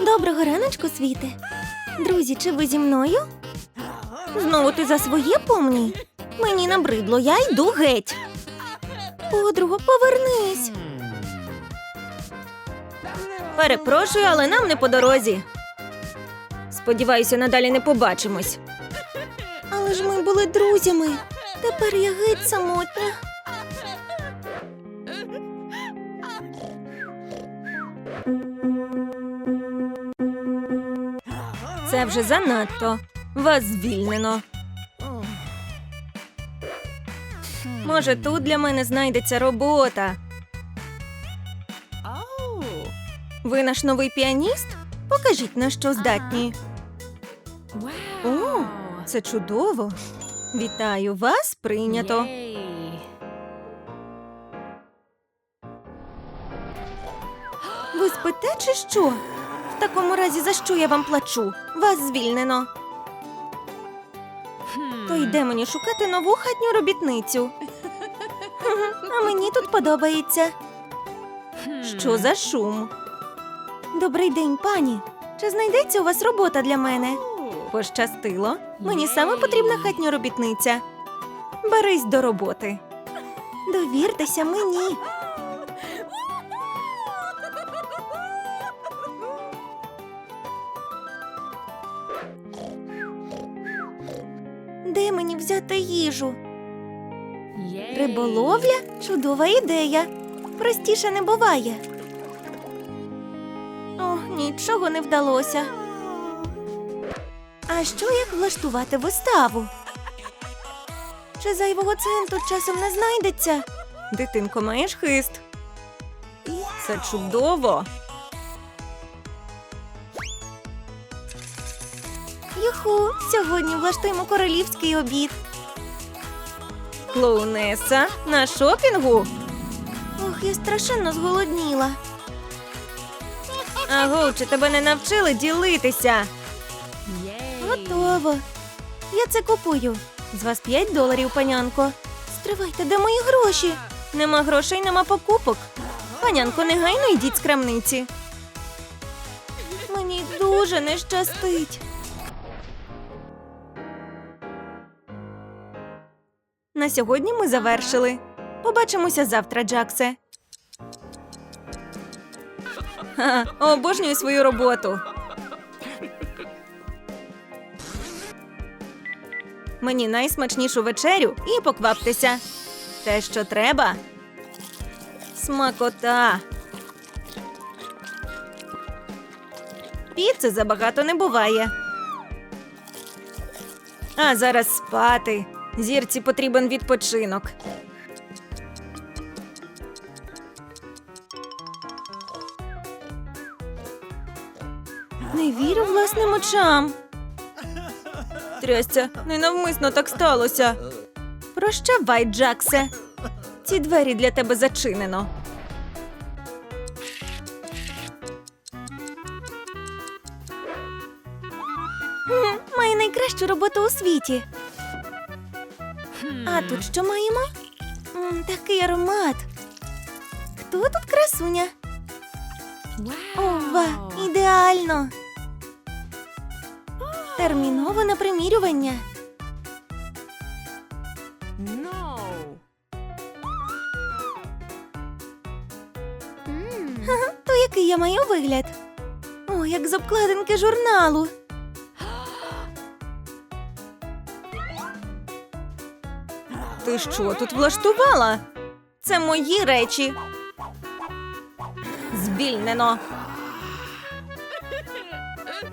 Доброго раночку, світе. Друзі, чи ви зі мною? Знову ти за своє помні? Мені набридло, я йду геть. Подруго, повернись. Перепрошую, але нам не по дорозі. Сподіваюся, надалі не побачимось. Але ж ми були друзями. Тепер я геть самотня. Це вже занадто. Вас звільнено. Може, тут для мене знайдеться робота. Ви наш новий піаніст? Покажіть, на що здатні. О, це чудово. Вітаю вас, прийнято. Ви спите чи що? В такому разі, за що я вам плачу? Вас звільнено. То йде мені шукати нову хатню робітницю. А мені тут подобається. Що за шум? Добрий день, пані. Чи знайдеться у вас робота для мене? Пощастило. Мені саме потрібна хатня робітниця. Берись до роботи. Довіртеся мені. Взяти їжу? Риболовля чудова ідея. Простіше не буває. О, нічого не вдалося. А що як влаштувати виставу? Чи зайвого центу часом не знайдеться? Дитинко, маєш хист. Це чудово. Юху, сьогодні влаштуємо королівський обід. Клоунеса на шопінгу. Ох, я страшенно зголодніла. Аго, чи тебе не навчили ділитися? Готово. Я це купую. З вас 5 доларів, панянко. Стривайте, де мої гроші? Нема грошей, нема покупок. Панянко, негайно йдіть з крамниці. Мені дуже не щастить. На сьогодні ми завершили. Побачимося завтра, Джаксе. Ха, обожнюю свою роботу. Мені найсмачнішу вечерю і покваптеся. Те, що треба. Смакота. Піци забагато не буває. А зараз спати. Зірці потрібен відпочинок. Не вірю власним очам. Трясця, ненавмисно так сталося. Прощавай, Джаксе. Ці двері для тебе зачинено. Має найкращу роботу у світі. А тут що маємо? М, такий аромат. Хто тут красуня? Ова, ідеально. Терміново на примірювання. Ха-ха, То який я маю вигляд? О, як з обкладинки журналу. Ти що тут влаштувала? Це мої речі. Звільнено.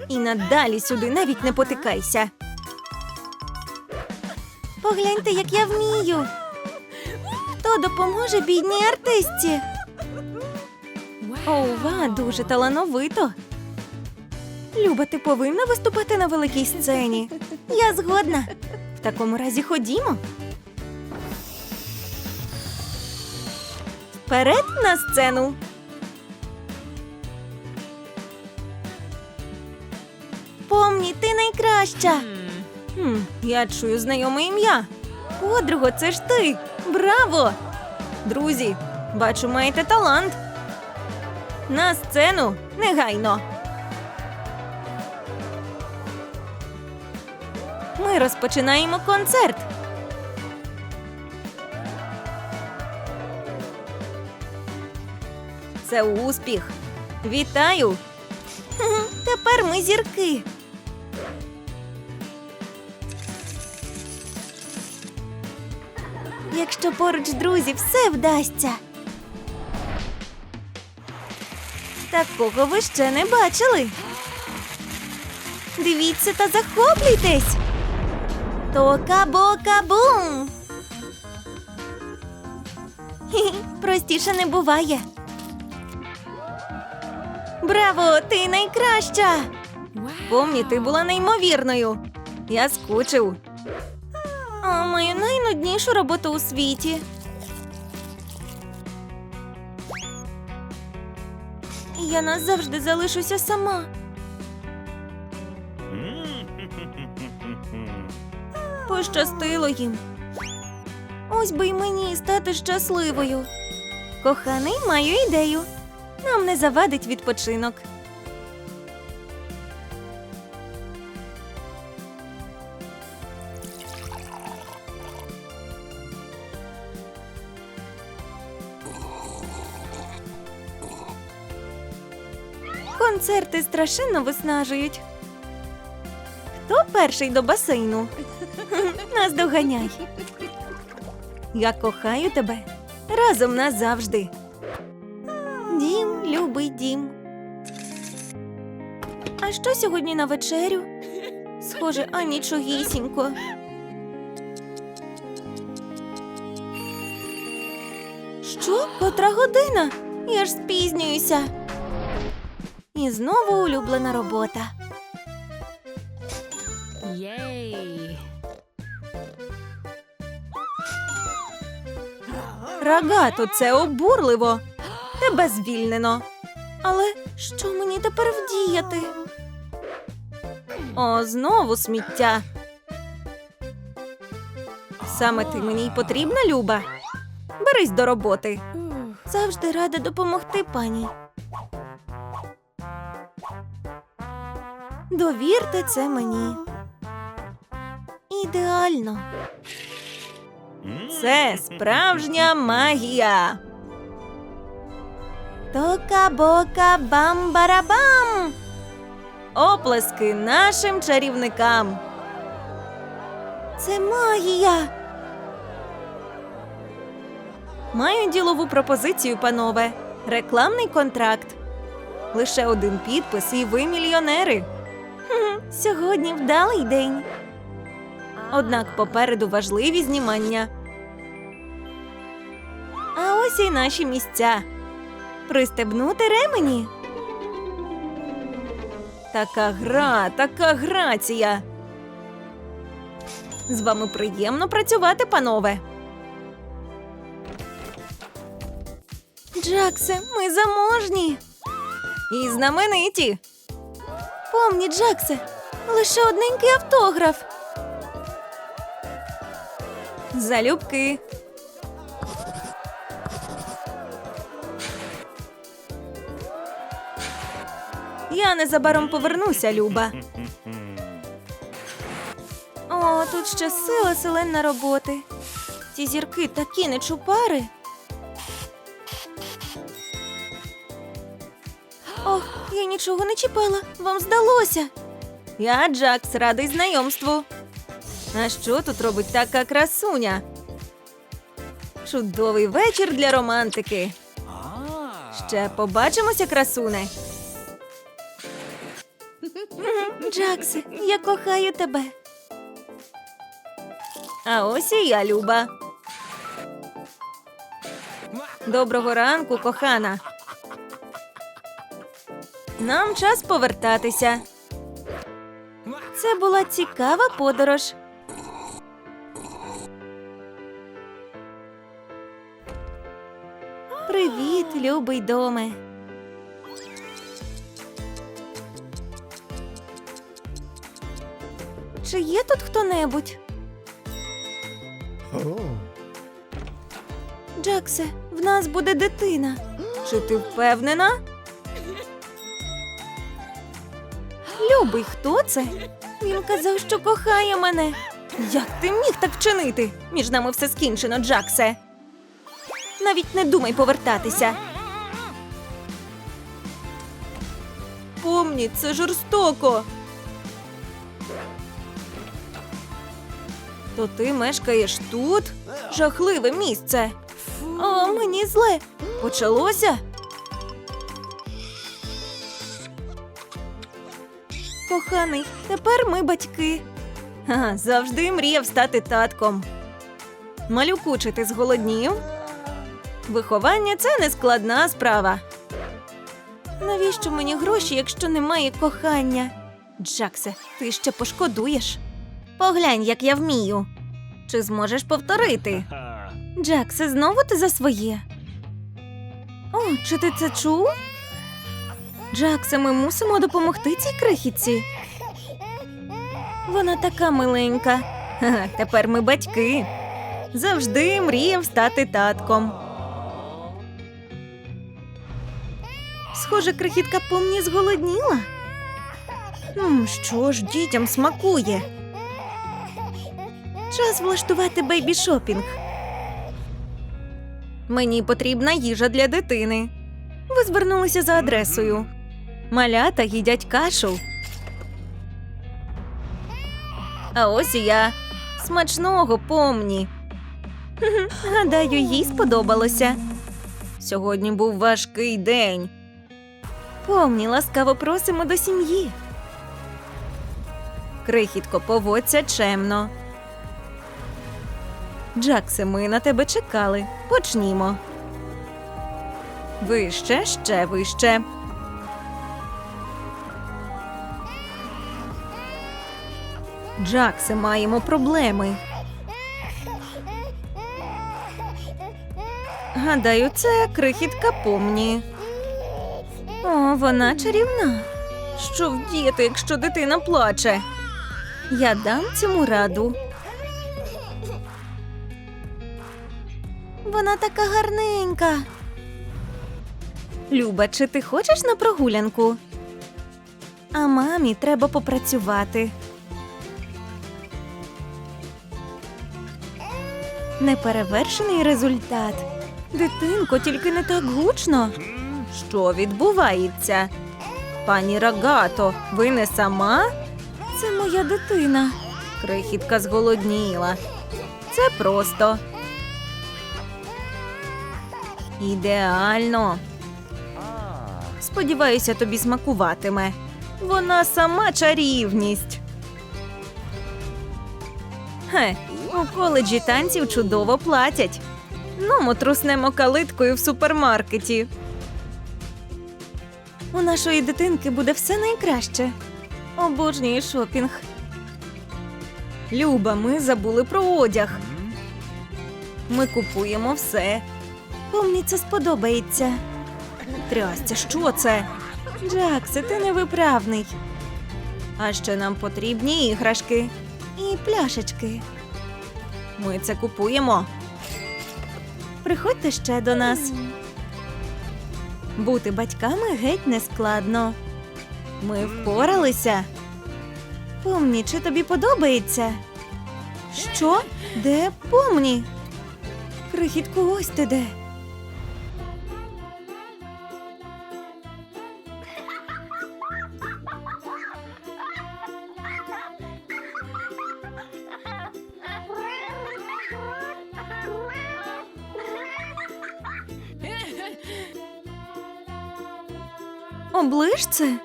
І надалі сюди навіть не потикайся. Погляньте, як я вмію. Хто допоможе бідній артистці? Ова, дуже талановито. Люба, ти повинна виступати на великій сцені. Я згодна. В такому разі ходімо. Вперед на сцену. Помні, ти найкраща. Хм, Я чую знайоме ім'я. Подруго, це ж ти. Браво! Друзі, бачу, маєте талант. На сцену негайно. Ми розпочинаємо концерт. Це успіх. Вітаю! Тепер ми зірки. Якщо поруч друзі, все вдасться. Такого ви ще не бачили. Дивіться та захоплюйтесь. Тока-бока-бум! Простіше не буває. Браво! Ти найкраща! Помні, ти була неймовірною. Я скучив. А маю найнуднішу роботу у світі. Я назавжди залишуся сама. Пощастило їм. Ось би й мені стати щасливою. Коханий, маю ідею. Нам не завадить відпочинок. Концерти страшенно виснажують. Хто перший до басейну? Нас доганяй. Я кохаю тебе разом назавжди. Що сьогодні на вечерю? Схоже, а нічогісінько. Що? Котра година? Я ж спізнююся. І знову улюблена робота. Єй! Рогато, це обурливо. Тебе звільнено. Але що мені тепер вдіяти? О, знову сміття. Саме ти мені й потрібна, Люба. Берись до роботи. Завжди рада допомогти пані. Довірте це мені. Ідеально. Це справжня магія. Тока-бока бам-барабам. Оплески нашим чарівникам. Це магія. Маю ділову пропозицію, панове. Рекламний контракт. Лише один підпис, і ви мільйонери. Хм, сьогодні вдалий день. Однак попереду важливі знімання. А ось і наші місця. Пристебнути ремені. Така гра, така грація. З вами приємно працювати, панове. Джаксе, ми заможні. І знамениті. Помні, Джаксе, лише одненький автограф. Залюбки. Я незабаром повернуся, Люба. О, тут ще сила селена роботи. Ці зірки такі нечупари. Ох, я нічого не чіпала. Вам здалося. Я Джакс, радий знайомству. А що тут робить така красуня? Чудовий вечір для романтики. Ще побачимося, красуне. Мгм, Джаксе, я кохаю тебе. А ось і я, Люба. Доброго ранку, кохана. Нам час повертатися. Це була цікава подорож. Привіт, любий доме. Чи є тут хто-небудь? Джаксе, в нас буде дитина. Чи ти впевнена? Любий, хто це? Він казав, що кохає мене. Як ти міг так вчинити? Між нами все скінчено, Джаксе. Навіть не думай повертатися. Помні, це жорстоко. То ти мешкаєш тут? Жахливе місце. О, мені зле. Почалося? Коханий, тепер ми батьки. Ага, завжди мріяв стати татком. Малюку, ти зголоднів? Виховання це не складна справа. Навіщо мені гроші, якщо немає кохання? Джаксе, ти ще пошкодуєш. Поглянь, як я вмію. Чи зможеш повторити? Джаксе, знову ти за своє. О, чи ти це чув? Джаксе, ми мусимо допомогти цій крихітці. Вона така миленька. Ха-ха, тепер ми батьки. Завжди мріяв стати татком. Схоже, крихітка помні зголодніла. М, що ж дітям смакує? Час влаштувати бейбі-шопінг. Мені потрібна їжа для дитини. Ви звернулися за адресою. Малята їдять кашу. А ось я. Смачного помні. Гадаю, їй сподобалося. Сьогодні був важкий день. Помні, ласкаво просимо до сім'ї. Крихітко, поводься чемно. Джаксе, ми на тебе чекали. Почнімо. Вище, ще вище. Джаксе, маємо проблеми. Гадаю, це крихітка помні. О, вона чарівна. Що вдіяти, якщо дитина плаче? Я дам цьому раду. Вона така гарненька. Люба, чи ти хочеш на прогулянку? А мамі треба попрацювати. Неперевершений результат. Дитинко, тільки не так гучно. Що відбувається? Пані Рогато, ви не сама? Це моя дитина. Крихітка зголодніла. Це просто. Ідеально. Сподіваюся, тобі смакуватиме. Вона сама чарівність. Хе, у коледжі танців чудово платять. Ну, ми труснемо калиткою в супермаркеті. У нашої дитинки буде все найкраще. Обожнюю шопінг. Люба, ми забули про одяг. Ми купуємо все. Помні це сподобається. Трясця, що це? Джаксе, ти невиправний. А ще нам потрібні іграшки і пляшечки. Ми це купуємо. Приходьте ще до нас. Бути батьками геть не складно. Ми впоралися. Помні, чи тобі подобається? Що? Де помні? Крихітку, ось ти де. Оближ це.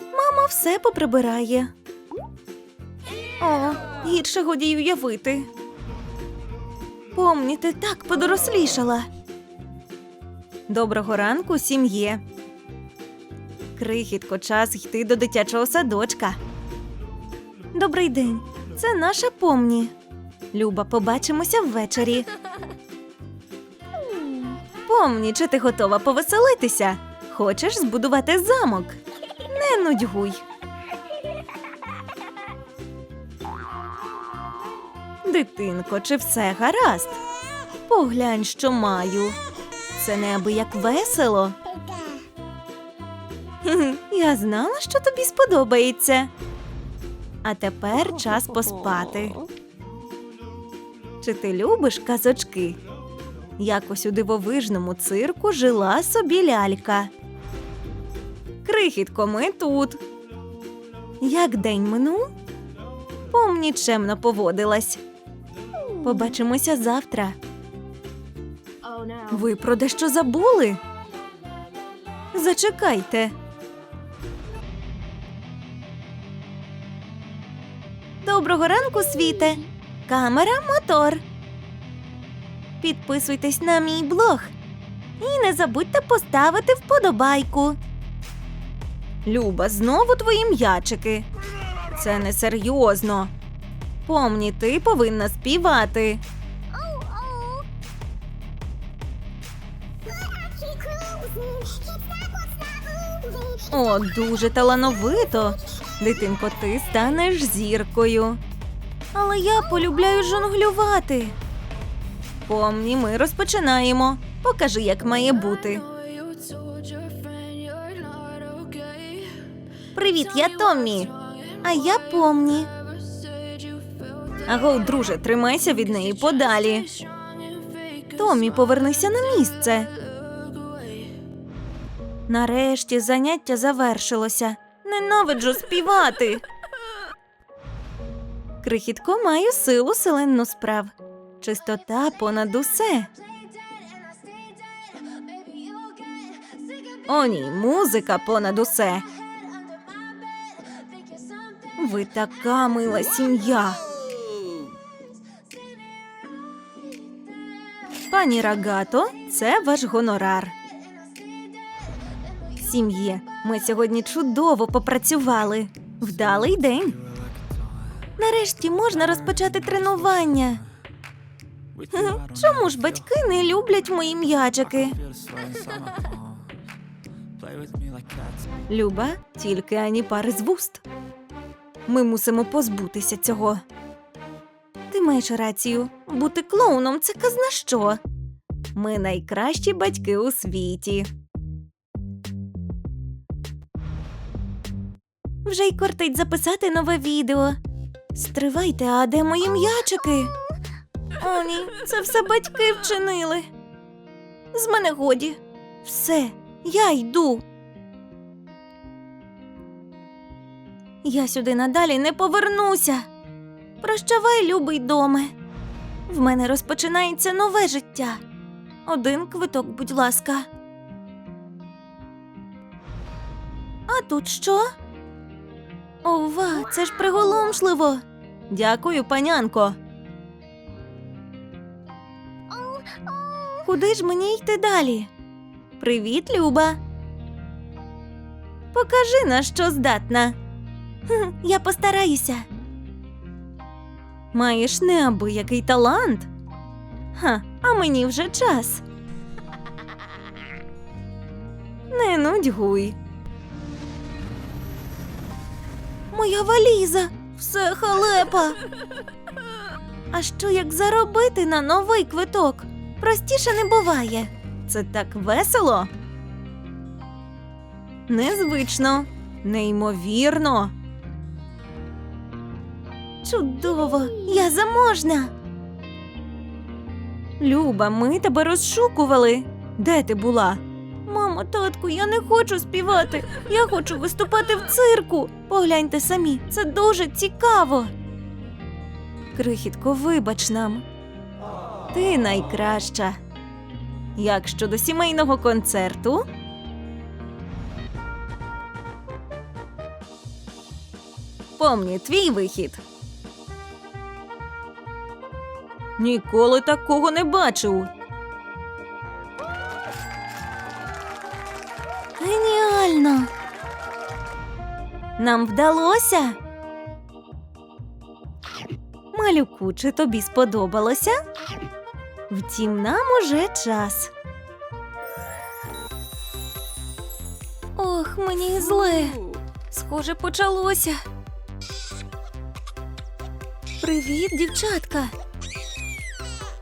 Мама все поприбирає. О, гірше годі й уявити. Помні, ти так подорослішала. Доброго ранку, сім'є. Крихітко, час йти до дитячого садочка. Добрий день. Це наша помні. Люба, побачимося ввечері. Помні, чи ти готова повеселитися? Хочеш збудувати замок? Не нудьгуй. Дитинко, чи все гаразд? Поглянь, що маю. Це неабияк весело. Я знала, що тобі сподобається. А тепер час поспати. Чи ти любиш казочки? Якось у дивовижному цирку жила собі лялька. Крихітко, ми тут. Як день минув? Помні чемно поводилась. Побачимося завтра. Ви про дещо забули? Зачекайте. Доброго ранку, світе. Камера, мотор. Підписуйтесь на мій блог. І не забудьте поставити вподобайку. Люба, знову твої м'ячики. Це несерйозно. Помні, ти повинна співати. О, дуже талановито. Дитинко, ти станеш зіркою. Але я полюбляю жонглювати. Помні, ми розпочинаємо. Покажи, як має бути. Привіт, я Томмі. А я помні. Аго, друже, тримайся від неї подалі. Томмі, повернися на місце. Нарешті заняття завершилося. Ненавиджу співати. Крихітко маю силу селенну справ. Чистота понад усе. О, ні, музика понад усе. Ви така мила сім'я. Пані Рагато, це ваш гонорар. Сім'є, ми сьогодні чудово попрацювали. Вдалий день. Нарешті можна розпочати тренування. Чому ж батьки не люблять мої м'ячики? Люба, тільки ані пари з вуст. Ми мусимо позбутися цього. Ти маєш рацію. Бути клоуном це казна що. Ми найкращі батьки у світі. Вже й кортить записати нове відео. Стривайте, а де мої м'ячики? О, ні, це все батьки вчинили. З мене годі. Все, я йду. Я сюди надалі не повернуся. Прощавай, любий доме. В мене розпочинається нове життя. Один квиток, будь ласка. А тут що? Ова, це ж приголомшливо. Дякую, панянко. Куди ж мені йти далі? Привіт, Люба. Покажи на що здатна. Я постараюся. Маєш неабиякий талант. Ха, а мені вже час. Не нудьгуй. Моя валіза, все халепа. А що як заробити на новий квиток? Простіше не буває. Це так весело. Незвично, неймовірно. Чудово, я заможна. Люба, ми тебе розшукували. Де ти була? Мамо, татку, я не хочу співати. Я хочу виступати в цирку. Погляньте самі, це дуже цікаво. Крихітко, вибач нам. Ти найкраща. Як щодо сімейного концерту? Помні твій вихід. Ніколи такого не бачив. Геніально. Нам вдалося. Малюку, чи тобі сподобалося? Втім, нам уже час. Ох, мені зле. Схоже, почалося. Привіт, дівчатка.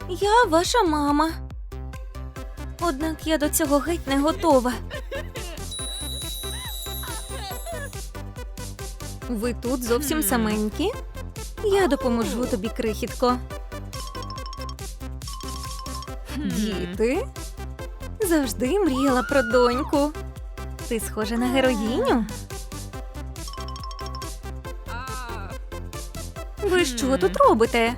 Я ваша мама. Однак я до цього геть не готова. Ви тут зовсім саменькі? Я допоможу тобі, крихітко. Діти? Завжди мріяла про доньку. Ти схожа на героїню? Ви що тут робите?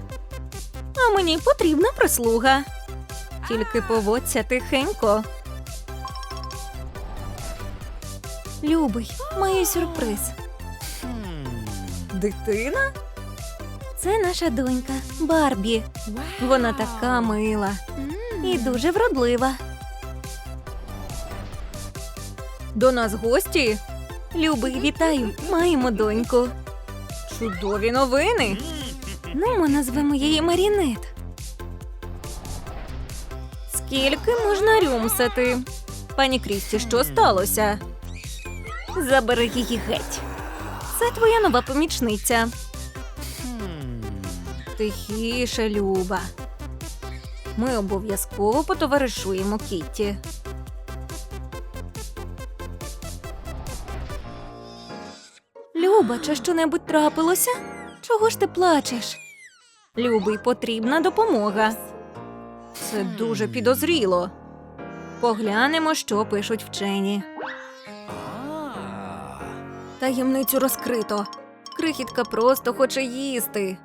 А мені потрібна прислуга. Тільки поводься тихенько. Любий, маю сюрприз. Дитина? Це наша донька Барбі. Вона така мила і дуже вродлива. До нас гості. Любий, вітаю, маємо доньку. Чудові новини. Ну, ми назвемо її Марінет. Скільки можна рюмсати? Пані Крісті, що сталося? Забери її геть. Це твоя нова помічниця. Тихіше, Люба. Ми обов'язково потоваришуємо Кітті. Люба, чи щонебудь трапилося? Чого ж ти плачеш? Любий, потрібна допомога. Це дуже підозріло. Поглянемо, що пишуть вчені. Таємницю розкрито. Крихітка просто хоче їсти.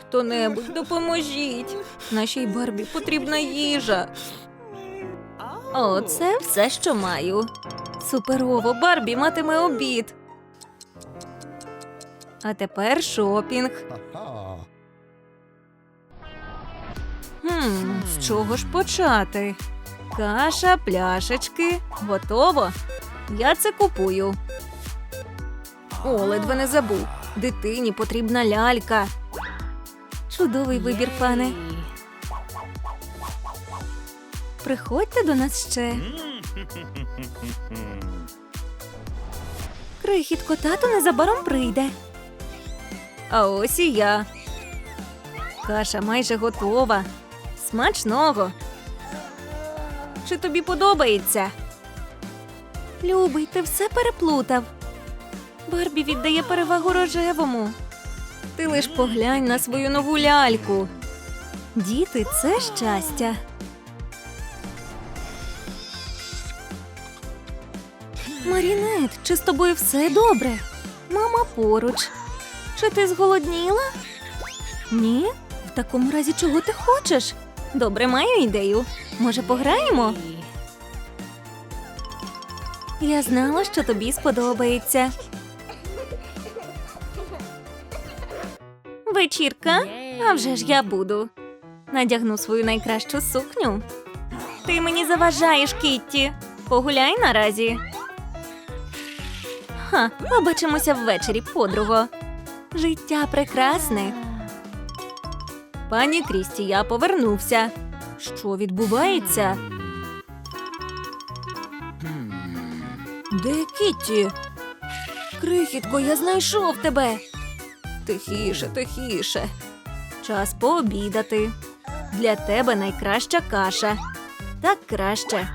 Хто-небудь, допоможіть. Нашій Барбі потрібна їжа. Оце все, що маю. Суперово, Барбі матиме обід. А тепер шопінг. Хм, з чого ж почати? Каша, пляшечки. Готово. Я це купую. О, ледве не забув. Дитині потрібна лялька. Чудовий вибір, пане. Приходьте до нас ще. Крихітко, тато незабаром прийде. А ось і я. Каша майже готова. Смачного. Чи тобі подобається? Любий, ти все переплутав. Барбі віддає перевагу рожевому. Ти лиш поглянь на свою нову ляльку. Діти це щастя. Марінет, чи з тобою все добре? Мама поруч. Чи ти зголодніла? Ні? В такому разі чого ти хочеш? Добре, маю ідею. Може, пограємо? Я знала, що тобі сподобається. Вечірка? А вже ж я буду. Надягну свою найкращу сукню. Ти мені заважаєш, Кітті. Погуляй наразі. Ха, побачимося ввечері, подруго. Життя прекрасне. Пані Крісті, я повернувся. Що відбувається? Де Кітті? Крихітко, я знайшов тебе. Тихіше, тихіше. Час пообідати. Для тебе найкраща каша. Так краще.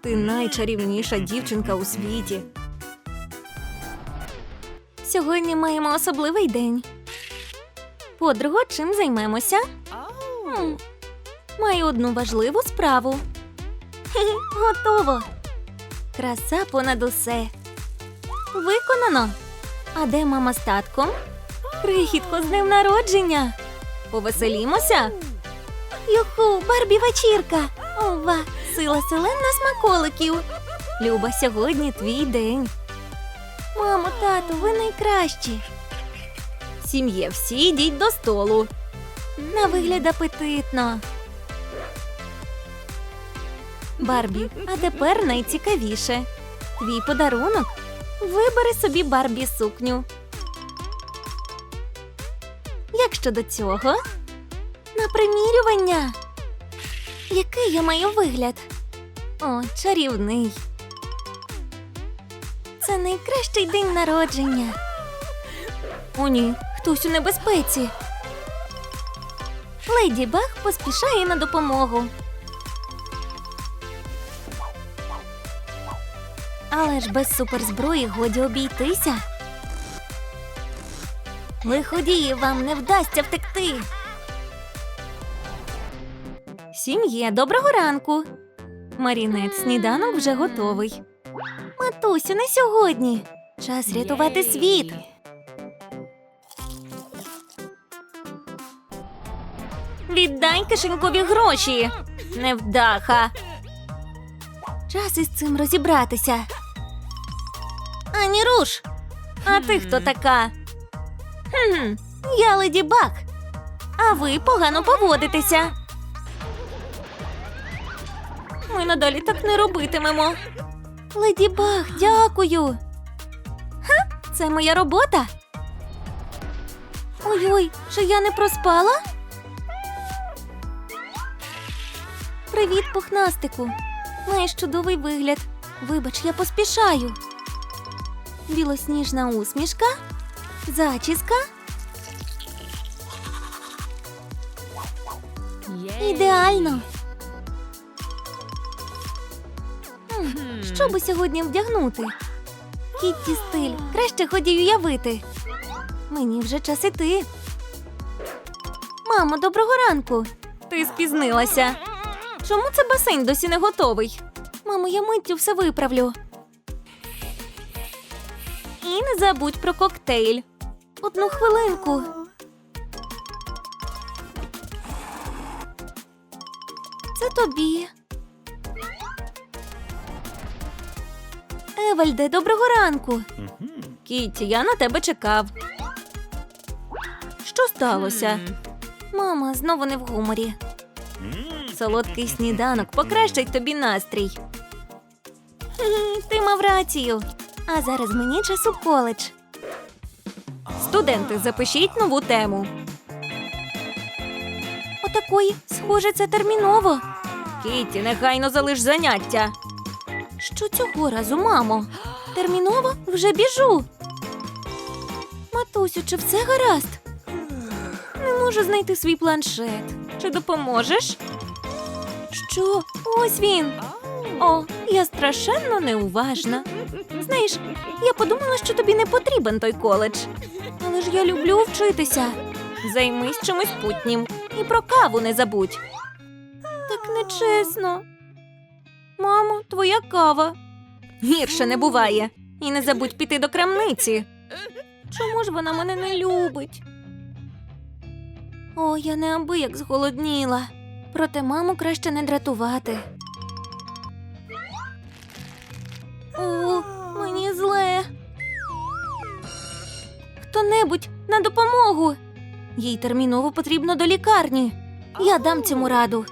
Ти найчарівніша дівчинка у світі. Сьогодні маємо особливий день. Подруго, чим займемося? Маю одну важливу справу. Готово. Краса понад усе. Виконано. А де мама з татком? Крихітко з днем народження. Повеселімося. Юху, Барбі вечірка. Ова, сила селен на смаколиків. Люба, сьогодні твій день. Мамо, тату, ви найкращі. Сім'є, всі йдіть до столу. На вигляд апетитно. Барбі, а тепер найцікавіше. Твій подарунок. Вибери собі Барбі сукню. Як щодо цього? На примірювання. Який я маю вигляд? О, чарівний. Це найкращий день народження. О, ні, хтось у небезпеці. Леді Баг поспішає на допомогу. Але ж без суперзброї годі обійтися. Лиходії, вам не вдасться втекти. Сім'є, доброго ранку. Марінет, сніданок вже готовий. Матусю, не сьогодні. Час рятувати світ. Віддай кишенькові гроші. Невдаха. Час із цим розібратися. Ані руш. А ти хто така? Хм, я леді Баг. А ви погано поводитеся. Ми надалі так не робитимемо. Леді Баг, дякую. Ха, це моя робота. Ой-ой, чи я не проспала? Привіт, пухнастику. Маєш чудовий вигляд. Вибач, я поспішаю. Білосніжна усмішка, зачіска. Ідеально. Що би сьогодні вдягнути? Кітті стиль. Краще ході уявити. Мені вже час іти. Мамо, доброго ранку. Ти спізнилася. Чому це басейн досі не готовий? Мамо, я миттю все виправлю. І не забудь про коктейль. Одну хвилинку. Це тобі. Евальде, доброго ранку. Кіті, я на тебе чекав. Що сталося? Мама знову не в гуморі. Солодкий сніданок покращить тобі настрій. Ти мав рацію. А зараз мені час у коледж. Студенти, запишіть нову тему. Отакої, схоже, це терміново. Кіті, нехайно залиш заняття. Що цього разу, мамо? Терміново вже біжу. Матусю, чи все гаразд? Не можу знайти свій планшет. Чи допоможеш? Що? Ось він. О, я страшенно неуважна. Знаєш, я подумала, що тобі не потрібен той коледж. Але ж я люблю вчитися. Займись чимось путнім і про каву не забудь. Так нечесно. Мамо, твоя кава. Гірше не буває. І не забудь піти до крамниці. Чому ж вона мене не любить? О, я неабияк зголодніла. Проте маму краще не дратувати. О, мені зле. Хто-небудь на допомогу. Їй терміново потрібно до лікарні. Я дам цьому раду.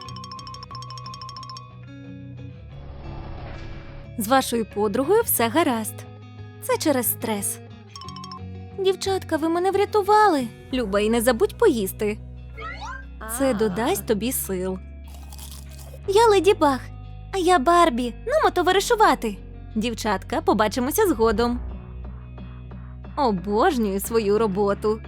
З вашою подругою все гаразд. Це через стрес. Дівчатка, ви мене врятували. Люба, і не забудь поїсти. Це додасть тобі сил. Я леді Баг, а я Барбі. Нумо товаришувати. Дівчатка, побачимося згодом. Обожнюю свою роботу.